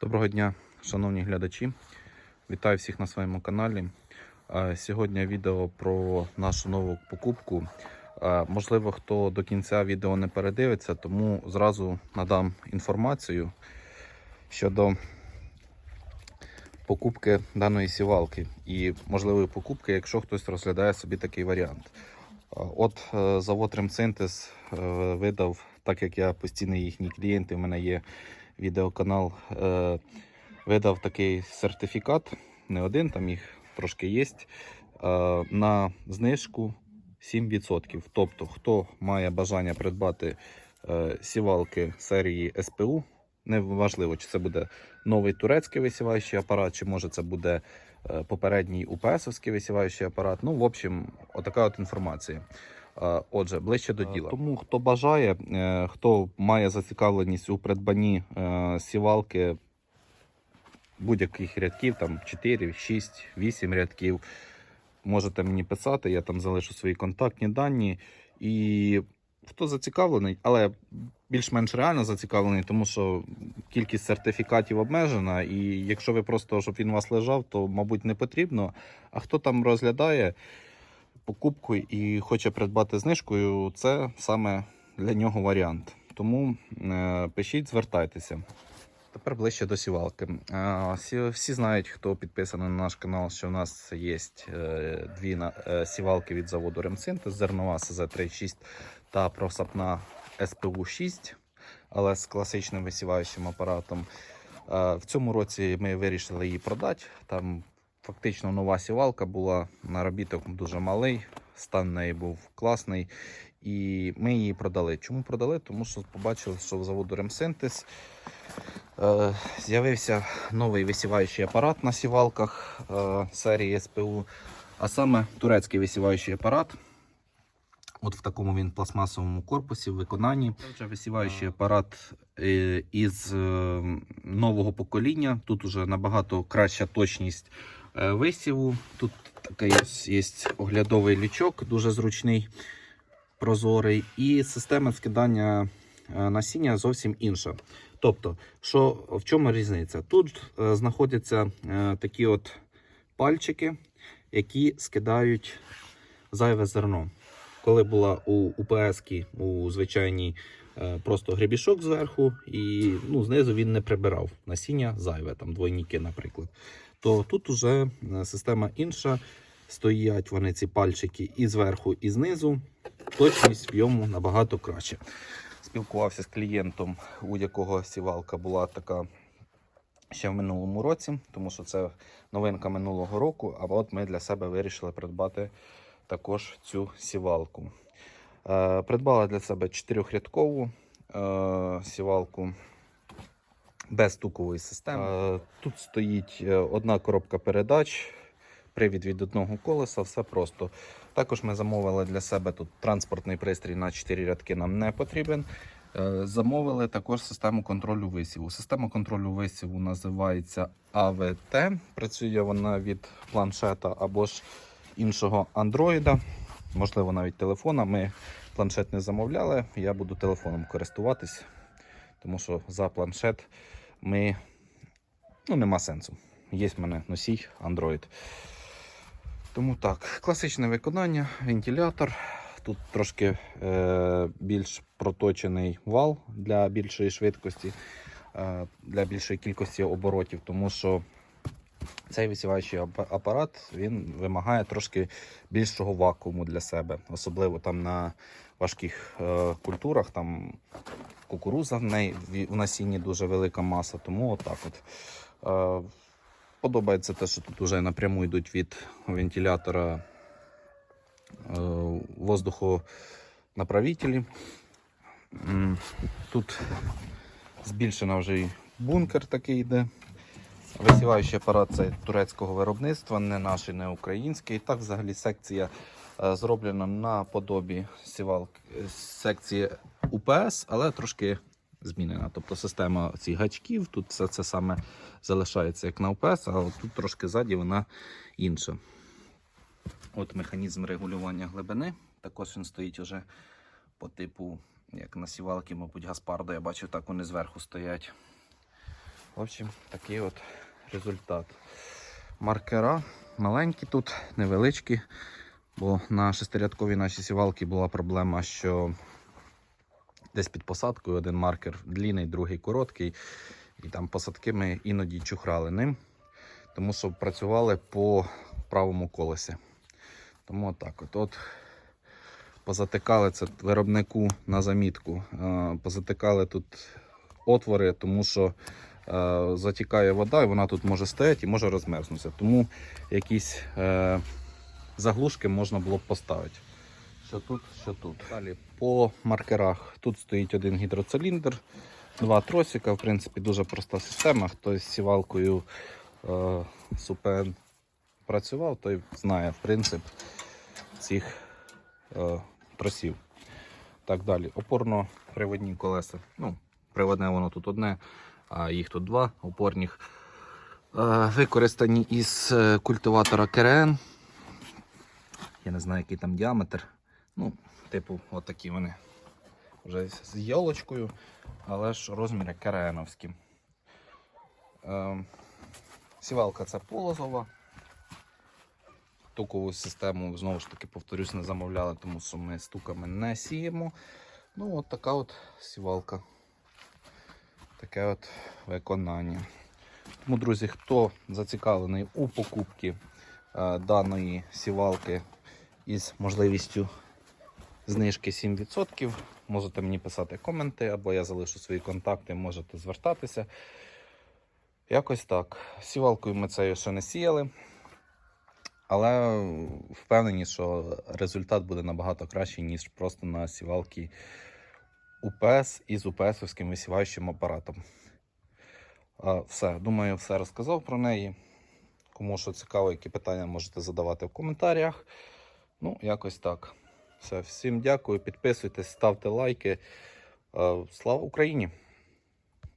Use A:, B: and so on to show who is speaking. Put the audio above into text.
A: Доброго дня, шановні глядачі. Вітаю всіх на своєму каналі. Сьогодні відео про нашу нову покупку. Можливо, хто до кінця відео не передивиться, тому зразу надам інформацію щодо покупки даної сівалки і можливої покупки, якщо хтось розглядає собі такий варіант. От е, завод Ремсинтез е, видав, так як я постійний їхній клієнт, і в мене є відеоканал, е, видав такий сертифікат, не один, там їх трошки є, е, на знижку 7%. Тобто, хто має бажання придбати е, сівалки серії СПУ, неважливо, чи це буде новий турецький висіваючий апарат, чи може це буде е, попередній УПСовський висіваючий апарат. Ну, в общем, отака от інформація. Е, Отже, ближче до діла. Тому хто бажає, е, хто має зацікавленість у придбанні е, сівалки будь-яких рядків, там 4, 6, 8 рядків, можете мені писати, я там залишу свої контактні дані. І хто зацікавлений, але більш-менш реально зацікавлений, тому що кількість сертифікатів обмежена, і якщо ви просто щоб він у вас лежав, то мабуть не потрібно. А хто там розглядає покупку і хоче придбати знижкою, це саме для нього варіант. Тому е, пишіть, звертайтеся. Тепер ближче до сівалки. Е, Всі, всі знають, хто підписаний на наш канал, що в нас є е, дві сівалки від заводу Ремсинтез, зернова СЗ-36 та просапна СПУ-6, але з класичним висіваючим апаратом. В цьому році ми вирішили її продати. Там фактично нова сівалка була, наробіток дуже малий, стан неї був класний. І ми її продали. Чому продали? Тому що побачили, що в заводу Ремсинтез е, з'явився новий висіваючий апарат на сівалках е, серії СПУ, а саме турецький висіваючий апарат. От в такому він пластмасовому корпусі в виконанні. Це вже висіваючий апарат е, із нового покоління. Тут уже набагато краща точність висіву. Тут такий ось є оглядовий лючок, дуже зручний, прозорий, і система скидання е, насіння зовсім інша. Тобто, що, в чому різниця? Тут е, знаходяться е, такі от пальчики, які скидають зайве зерно. Коли була у УПС, у звичайній е, просто гребішок зверху, і ну, знизу він не прибирав насіння зайве, там двойники, наприклад. То тут уже е, система інша. Стоять вони ці пальчики і зверху, і знизу. Точність в йому набагато краще. Спілкувався з клієнтом, у якого сівалка була така ще в минулому році, тому що це новинка минулого року. А от ми для себе вирішили придбати також цю сівалку. Е, придбала для себе чотирьохрядкову е, сівалку без стукової системи. Тут стоїть е, одна коробка передач, привід від одного колеса, все просто. Також ми замовили для себе тут транспортний пристрій на 4 рядки нам не потрібен. Е, Замовили також систему контролю висіву. Система контролю висіву називається АВТ. Працює вона від планшета або ж іншого андроїда, можливо, навіть телефона. Ми планшет не замовляли. Я буду телефоном користуватись, тому що за планшет ми ну, нема сенсу. Є в мене носій Android. Тому так, класичне виконання, вентилятор. Тут трошки е, більш проточений вал для більшої швидкості, е, для більшої кількості оборотів, тому що цей висіваючий апарат він вимагає трошки більшого вакууму для себе, особливо там на важких е, культурах. Там кукуруза в неї в насінні дуже велика маса, тому отак от. Е, Подобається те, що тут вже напряму йдуть від вентилятора е, воздухонаправителі. Тут збільшена вже і бункер такий йде. Висіваючий апарат це турецького виробництва, не наш не український. Так взагалі секція е, зроблена на подобі е, секції УПС, але трошки змінена. Тобто система цих гачків, тут все це саме залишається як на УПС, а тут трошки ззаді вона інша. От механізм регулювання глибини. Також він стоїть уже по типу, як на сівалки, мабуть, Гаспарда. Я бачив, так вони зверху стоять. В общем, такий от результат. Маркера маленькі тут, невеличкі, бо на шестирядковій нашій сівалці була проблема, що десь під посадкою один маркер длінний, другий короткий. І там посадки ми іноді чухрали ним, тому що працювали по правому колесі. Тому отак от. от позатикали це виробнику на замітку. Позатикали тут отвори, тому що затікає вода, і вона тут може стояти і може розмерзнутися. Тому якісь е, заглушки можна було б поставити. Що тут, що тут. Далі по маркерах тут стоїть один гідроциліндр, два тросика. В принципі, дуже проста система. Хто з сівалкою е, супен працював, той знає принцип цих е, тросів. Так далі. Опорно-приводні колеса. Ну, приводне воно тут одне, а їх тут два опорних. Е, використані із е, культиватора КРН. Я не знаю, який там діаметр. Ну, типу, отакі вони. Вже з йолочкою, але ж розміри КРНовські. Е, сівалка це полозова. Тукову систему, знову ж таки, повторюсь, не замовляли, тому що ми стуками не сіємо. Ну, от така от сівалка. Таке от виконання. Тому, друзі, хто зацікавлений у покупці е, даної сівалки із можливістю знижки 7%, можете мені писати коменти, або я залишу свої контакти, можете звертатися. Якось так. Сівалкою ми це ще не сіяли. Але впевнені, що результат буде набагато кращий, ніж просто на сівалки УПС із УПСовським висіваючим апаратом. Все, думаю, все розказав про неї. Кому що цікаво, які питання можете задавати в коментарях. Ну, якось так. Все, всім дякую, підписуйтесь, ставте лайки. Слава Україні!